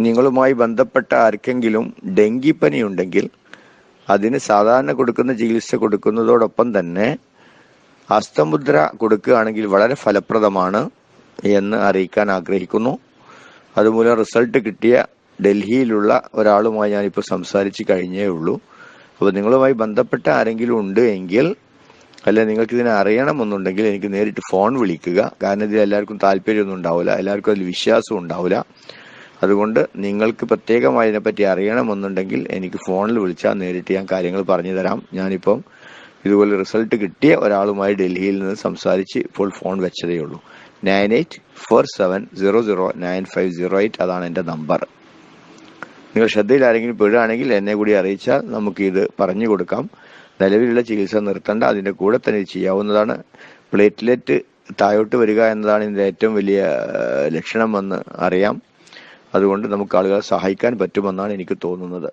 നിങ്ങളുമായി ബന്ധപ്പെട്ട ആർക്കെങ്കിലും ഡെങ്കിപ്പനി ഉണ്ടെങ്കിൽ അതിന് സാധാരണ കൊടുക്കുന്ന ചികിത്സ കൊടുക്കുന്നതോടൊപ്പം തന്നെ ഹസ്തമുദ്ര കൊടുക്കുകയാണെങ്കിൽ വളരെ ഫലപ്രദമാണ് എന്ന് അറിയിക്കാൻ ആഗ്രഹിക്കുന്നു. അതുമൂലം റിസൾട്ട് കിട്ടിയ ഡൽഹിയിലുള്ള ഒരാളുമായി ഞാനിപ്പോൾ സംസാരിച്ച് കഴിഞ്ഞേ ഉള്ളൂ. അപ്പോൾ നിങ്ങളുമായി ബന്ധപ്പെട്ട ആരെങ്കിലും ഉണ്ട് എങ്കിൽ അല്ല നിങ്ങൾക്ക് ഇതിനെ അറിയണമെന്നുണ്ടെങ്കിൽ എനിക്ക് നേരിട്ട് ഫോൺ വിളിക്കുക. കാരണം ഇതിൽ എല്ലാവർക്കും താല്പര്യമൊന്നും ഉണ്ടാവില്ല. എല്ലാവർക്കും അതിൽ വിശ്വാസവും ഉണ്ടാവില്ല. അതുകൊണ്ട് നിങ്ങൾക്ക് പ്രത്യേകമായി ഇതിനെപ്പറ്റി അറിയണമെന്നുണ്ടെങ്കിൽ എനിക്ക് ഫോണിൽ വിളിച്ചാൽ നേരിട്ട് ഞാൻ കാര്യങ്ങൾ പറഞ്ഞു തരാം. ഞാനിപ്പം ഇതുപോലെ റിസൾട്ട് കിട്ടിയ ഒരാളുമായി ഡൽഹിയിൽ നിന്ന് സംസാരിച്ച് ഇപ്പോൾ ഫോൺ വെച്ചതേ ഉള്ളൂ. Nine eight four seven zero zero nine five zero eight അതാണ് എന്റെ നമ്പർ നിങ്ങൾ ശ്രദ്ധയിൽ ആരെങ്കിലും പെടുകയാണെങ്കിൽ എന്നെ കൂടി അറിയിച്ചാൽ നമുക്ക് ഇത് പറഞ്ഞു കൊടുക്കാം. നിലവിലുള്ള ചികിത്സ നിർത്തേണ്ട അതിന്റെ കൂടെ തന്നെ ചെയ്യാവുന്നതാണ്. പ്ലേറ്റ്ലെറ്റ് താഴോട്ട് വരിക എന്നതാണ് ഇതിന്റെ ഏറ്റവും വലിയ ലക്ഷണമെന്ന് അറിയാം. അതുകൊണ്ട് നമുക്ക് ആളുകളെ സഹായിക്കാൻ പറ്റുമെന്നാണ് എനിക്ക് തോന്നുന്നത്.